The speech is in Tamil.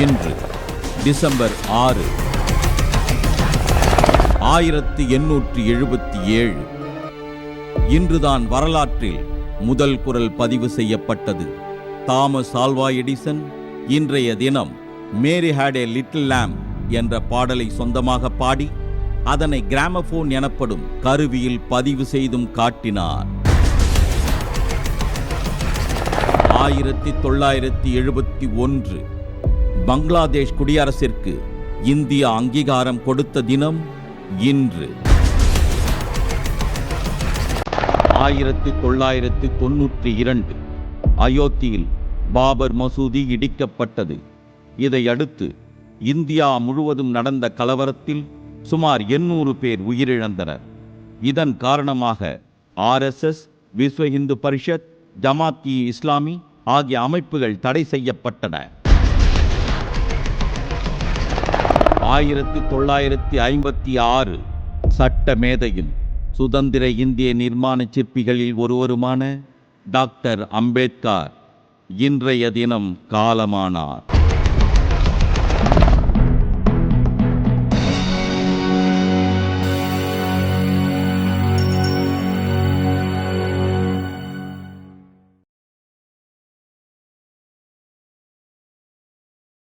இன்று டிசம்பர் ஆறு ஆயிரத்தி எண்ணூற்றி எழுபத்தி ஏழு. இன்றுதான் வரலாற்றில் முதல் குரல் பதிவு செய்யப்பட்டது. தாமஸ் ஆல்வா எடிசன் இன்றைய தினம் மேரி ஹேட் ஏ லிட்டில் லேம் என்ற பாடலை சொந்தமாக பாடி அதனை கிராமபோன் எனப்படும் கருவியில் பதிவு செய்தும் காட்டினார். ஆயிரத்தி தொள்ளாயிரத்தி எழுபத்தி ஒன்று பங்களாதேஷ் குடியரசிற்கு இந்தியா அங்கீகாரம் கொடுத்த தினம் இன்று. ஆயிரத்தி தொள்ளாயிரத்தி தொன்னூற்றி இரண்டு அயோத்தியில் பாபர் மசூதி இடிக்கப்பட்டது. இதையடுத்து இந்தியா முழுவதும் நடந்த கலவரத்தில் சுமார் எண்ணூறு பேர் உயிரிழந்தனர். இதன் காரணமாக ஆர்எஸ்எஸ் விஸ்வ இந்து பரிஷத் ஜமாத் இ இஸ்லாமி ஆகிய அமைப்புகள் தடை செய்யப்பட்டன. ஆயிரத்தி தொள்ளாயிரத்தி ஐம்பத்தி ஆறு சட்ட மேதையில் சுதந்திர இந்திய நிர்மாண சிற்பிகளில் ஒருவருமான டாக்டர் அம்பேத்கர் இன்றைய தினம் காலமானார்.